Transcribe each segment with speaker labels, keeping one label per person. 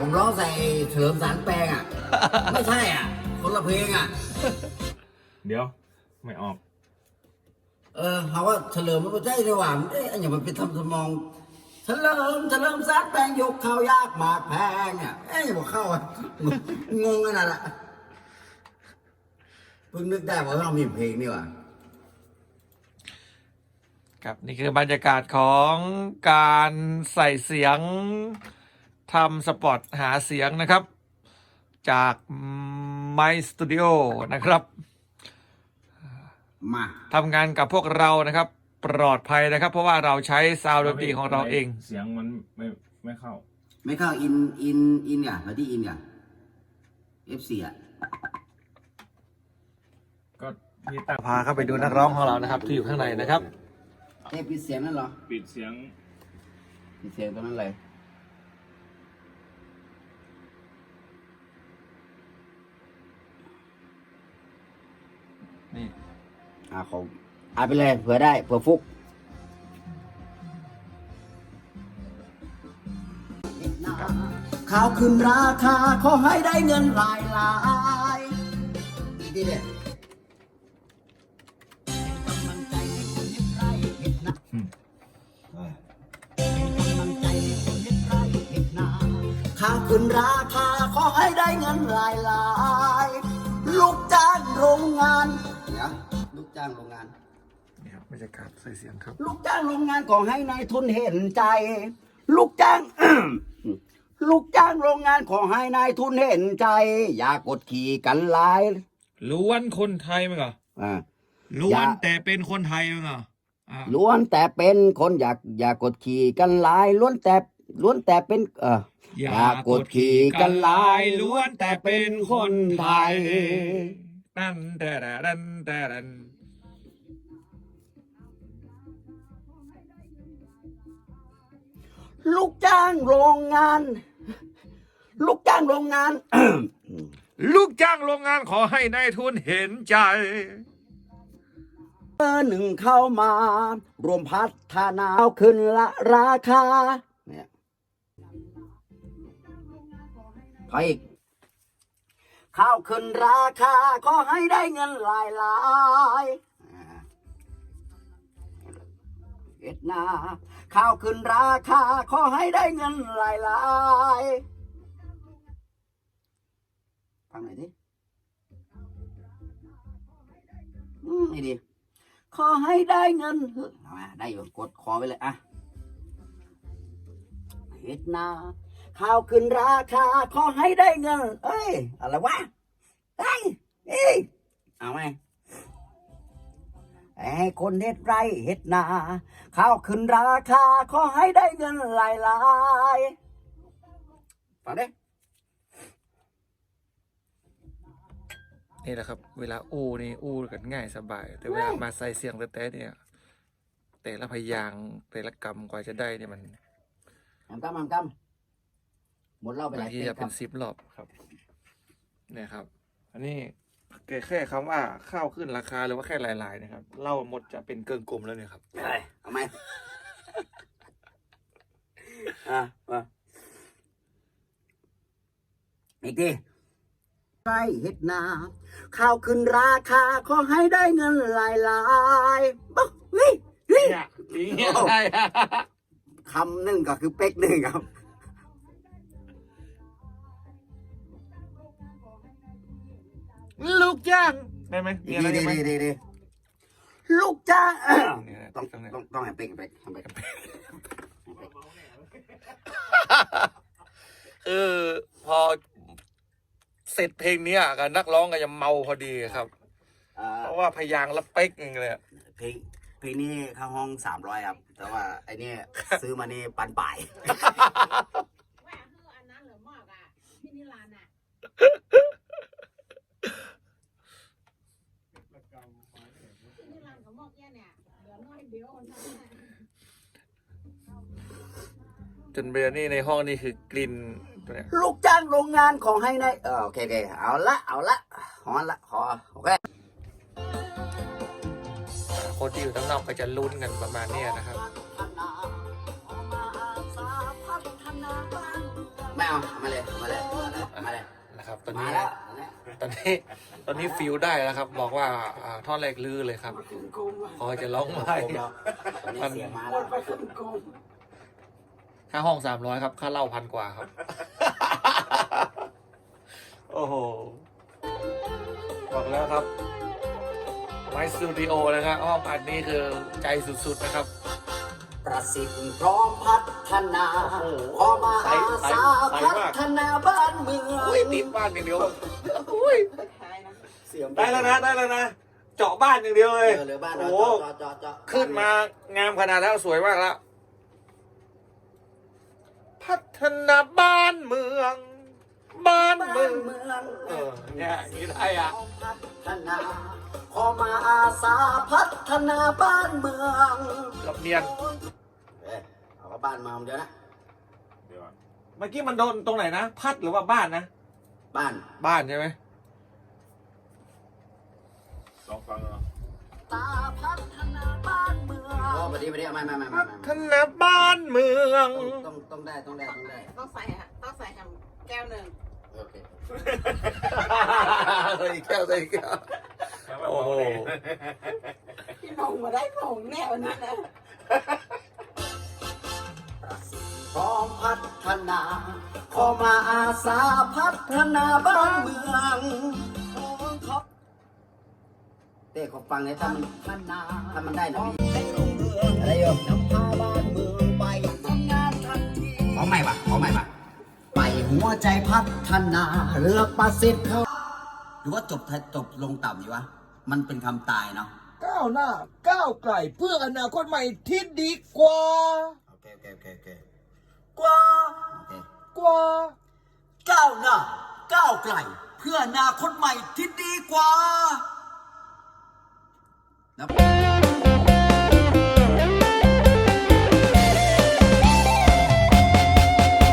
Speaker 1: ผมร้องใส่เฉลิมสารแปลงอะ ไม่ใช่อะ คนละเพลงอะ
Speaker 2: เดี๋ยว ไม่ออก
Speaker 1: เออเขาว่าเฉลิมมันไม่ใช่ดีกว่าเอ๊ะอันอย่างมันไปทำสมอง เฉลิมเฉลิมสารแปลงยกข้าวยากหมากแพงอะเอ๊ะอย่าบอกเข้าอะงงกันน่ะละเพิ่งนึกได้ว่าเรามีเพลงนี่หว่า
Speaker 3: ครับนี่คือบรรยากาศของการใส่เสียง ทำสปอตหาเสียงนะครับ จากไมสตูดิโอนะครับ
Speaker 1: มา
Speaker 3: ทำงานกับพวกเรานะครับ ปลอดภัยนะครับ เพราะว่าเราใช้ซาวด์ดนตรีของเราเอง
Speaker 2: เสียงมันไม่ไม่เข้า
Speaker 1: ไม่เข้าอินอินอินอะมาที่อินอะ F4 อะ
Speaker 2: ก็พี่ตั้ง
Speaker 3: พาเข้าไปดูนักร้องของเรานะครับ ที่อยู่ข้างในนะครับ
Speaker 1: เอ๊ะปิดเสียงนั่นเหรอ
Speaker 2: ปิดเสียง
Speaker 1: ปิดเสียงตรงนั้นเลย อ่าของอ่าไปเลยเผื่อได้เผื่อฟุกข้าวขึ้นราคาขอให้ได้เงินหลายหลายอีกทีเดียวเป็นกำลังใจให้คนเฮ็ดไรเฮ็ดนาเป็นกำลังใจให้คนเฮ็ดไรเฮ็ดนาข้าวขึ้นราคาขอให้ได้เงินหลายหลาย ลูกจ้างโรงงานเนี่ยลูก จ้างโรงงาน
Speaker 3: นี่ครับบรรยากาศใส่เสียงครับ
Speaker 1: ลูกจ้างโรงงานขอให้นายทุนเห็นใจ ลูกจ้าง ลูกจ้างโรงงานขอให้นายทุนเห็นใจ อย่ากดขี่กันหลาย
Speaker 3: ล้วนคนไทยมั้งเหรอ
Speaker 1: อ่า
Speaker 3: ล้วน
Speaker 1: อย่า
Speaker 3: แต่เป็นคนไทยมั้งเหรออ่า
Speaker 1: ล้วนแต่เป็นคนอยากอย่ากดขี่กันหลายล้วนแต่ล้วนแต่เป็น เอออย่ากดขี่กันหลายล้วนแต่เป็นคนไทย
Speaker 3: ตันแต่ละดันแต่ดัน
Speaker 1: ลูกจ้างโรงงาน ลูกจ้างโรงงาน
Speaker 3: ลูกจ้างโรงงานขอให้นายทุนเห็นใจ
Speaker 1: เบอร์หนึ่งเข้ามารวมพัฒนาเอาขึ้นละราคาเนี่ยพออีกข้าวขึ้นราคา ขอให้ได้เงินหลายหลาย เอ็ดนา ข้าวขึ้นราคา ขอให้ได้เงินหลายหลายฟังหน่อยดิอืมนี่ดี ขอให้ได้เงินเอามาได้อยู่กดคอไว้เลยอะเฮ็ดนา ข้าวขึ้นราคา ขอให้ได้เงิน เอ้ย อะไรวะเอ้ยเอ้ยเอาไหม ให้คนเฮ็ดไรเฮ็ดนาข้าวขึ้นราคาขอให้ได้เงินหลายหลายๆฟังดิ
Speaker 3: นี่แหละครับ เวลาอู้นี่อู้กันง่ายสบาย แต่เวลามาใส่เสียงแต่ๆเนี่ย แต่ละพยางค์แต่ละกำกว่าจะได้เนี่ยมัน
Speaker 1: หำกำหำกำหมดเหล่าไปห
Speaker 3: บา
Speaker 1: ลางย
Speaker 3: ที
Speaker 1: เพลง
Speaker 3: จะ
Speaker 1: ค
Speaker 3: เป็
Speaker 1: รั
Speaker 3: น
Speaker 1: บ
Speaker 3: ซิปรอบครับเนี่ยครับ อันนี้ แค่แค่คำว่าข้าวขึ้นราคาหรือว่าแค่หลายๆนะครับเล่าหมดจะเป็นเกินกลมแล้วเนี่ยครับ
Speaker 1: เอ้ยเอาไหมอะมาอีกทีไรเฮ็ดนาข้าวขึ้นราคาขอให้ได้เงินหลายหลายๆบ๊ะเฮ้ยเฮ้ย
Speaker 3: เนี่ยนี่ใช่
Speaker 1: คำหนึ่งก็คือเป๊กหนึ่งครับ
Speaker 3: ลูกจ้าง ได้ไหมมี
Speaker 1: ดี
Speaker 3: อะไร
Speaker 1: ดี
Speaker 3: ได้ไหม
Speaker 1: ดีดีดีลูกจ้าง
Speaker 3: เนี่ย
Speaker 1: ต้อง
Speaker 3: ตรงเนี้ย
Speaker 1: ต้องต้องให้เป๊กเป๊กให้เป๊ก
Speaker 3: คือพอเสร็จเพลงเนี้ยกับนักร้องก็จะเมาพอดีครับ
Speaker 1: อ่า
Speaker 3: เพราะว่าพยางค์ละเป๊กเองเลยอะ
Speaker 1: เพลงเพลงนี้เข้าห้องสามร้อยครับ แต่ว่าไอ้เนี่ยซื้อมานี่ปันป่าย
Speaker 4: ว่าคืออันนั้นเหรือมากอะพี่นิรันดร์อะ นิรันดร์เขาบอกแค่เนี่ยเหลือน้อยเดียวคนนั้นน่ะ
Speaker 3: จนเบรนี่ในห้องนี่คือกลิ่นตัวเนี้ย
Speaker 1: ลูกจ้างโรงงานของให้ในายเออโอเคโอเคเอาละเอาละหอนละขอโอเค
Speaker 3: คนที่อยู่ข้างนอกก็จะลุ้นกันประมาณเนี้ยนะครับ
Speaker 1: ไม่เอามาเลยมาเลยมาเลย
Speaker 3: นะครับตอน
Speaker 1: มา
Speaker 3: นี้
Speaker 1: แล้ว
Speaker 3: ตอนนี้ตอนนี้ฟิลได้แล้วครับ บอกว่าอ่าท่อนแรกลือเลยครับพอจะร้องไห้
Speaker 1: ตอนนี้เสียงมาแล้ว
Speaker 3: ค่าห้องสามร้อยครับ ค่าเหล้าพันกว่าครับ โอ้โห บอกแล้วครับ ไมสตูดิโอนะครับ ห้องอันนี้คือใจสุดๆนะครับ
Speaker 1: ประสิทธิ์พร้อมพัฒนา
Speaker 3: โอ้โห
Speaker 1: พอมา
Speaker 3: ใส่
Speaker 1: อา
Speaker 3: ใส่
Speaker 1: สา
Speaker 3: ใส่
Speaker 1: พั
Speaker 3: มาก
Speaker 1: ฒนาบ้านเมือง
Speaker 3: อุ้ยติดบ้านอย่างเดียวอุ้ ย
Speaker 1: เสียง
Speaker 3: ได้แล้วนะได้แล้วนะ เจาะบ้านอย่างเดียวเล
Speaker 1: เอยอเหลือบ้าน
Speaker 3: โอ้
Speaker 1: เรา
Speaker 3: โห
Speaker 1: จอดจอดจอด
Speaker 3: ขึ้นมางามขนาดแล้วสวยมากแล้วพัฒนาบ้านเมือง บ้าน
Speaker 1: บ้า
Speaker 3: เมือนง
Speaker 1: เมือง
Speaker 3: เออเนี่ยอย่างนี้ได้อะ
Speaker 1: พัฒนาพอมาอาสาพัฒนาบ้านเมือง
Speaker 3: กับเนียน
Speaker 1: เอ้ยเอาว่าบ้านเมืองเดี๋ยวนะ
Speaker 2: เดี๋ยวก่อน
Speaker 3: เมื่อกี้มันโดนตรงไหนนะ พัดหรือว่าบ้านนะ
Speaker 1: บ้าน
Speaker 3: บ้านใช่ไหม
Speaker 2: ลองฟังเนาะ
Speaker 1: ตาพัฒนาบ้านเมือง โอ้ประเดี๋ยวประเดี๋ยวไม่ไม่ไม่ไม่
Speaker 3: พั
Speaker 1: ไม่
Speaker 3: ฒนาบ้านเมือง
Speaker 1: ต้องต้องได้ต้องได้ต้องได้
Speaker 4: ต้องใส่ฮะต้องใส่ทำแก้วหนึ่ง
Speaker 1: โอเค
Speaker 3: เฮ้ยแก้วใส่แก้ว โอ้โห
Speaker 4: พี่นงมาได้ผงแน่วันนี้นะ
Speaker 1: พร้อมพัฒนาขอมาอาสาพัฒนาบ้านเมือง เต้ขอฟังเลยถ้ามันพัฒนาถ้ามันได้นะพี่ให้รุ่งเรืองอะไรโยมนำพาบ้านเมืองไปทำงานทันทีขอใหม่ปะขอใหม่ปะไปหัวใจพัฒนาเลือกประสิทธิ์เขาหรือว่าจบจบลงต่ำอยู่วะ มันเป็นคำตายเนาะ
Speaker 5: ก้าวหน้าก้าวไกลเพื่ออนาคตใหม่ที่ดีกว่า
Speaker 1: โอเคโอเคโอเคโอเคกว่าโอเค
Speaker 5: กว่า
Speaker 1: ก้าวหน้าก้าวไกลเพื่ออนาคตใหม่ที่ดีกว่านะ เ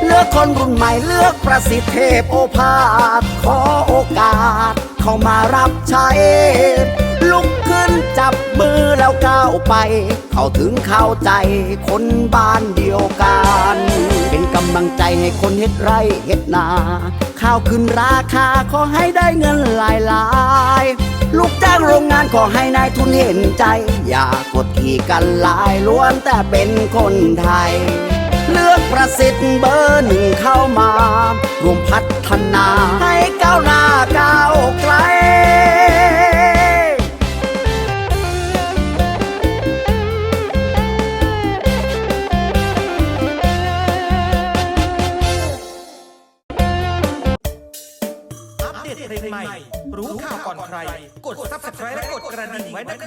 Speaker 1: ลือกคนรุ่นใหม่เลือกประสิทธิเทพโอภาสขอโอกาส เข้ามารับใช้ ลุกขึ้นจับมือแล้วก้าวไป เข้าถึงเข้าใจคนบ้านเดียวกัน เป็นกำลังใจให้คนเฮ็ดไร่เฮ็ดนา ข้าวขึ้นราคาขอให้ได้เงินหลายหลาย ลูกจ้างโรงงานขอให้นายทุนเห็นใจ อย่ากดขี่กันหลายล้วนแต่เป็นคนไทย เลือกประสิทธิ์เบอร์หนึ่งเข้ามารวมพัฒนาให้ก้าวหน้าก้าวไกล
Speaker 5: ใคร กด subscribe และกดกระดิ่งไว้นะครับ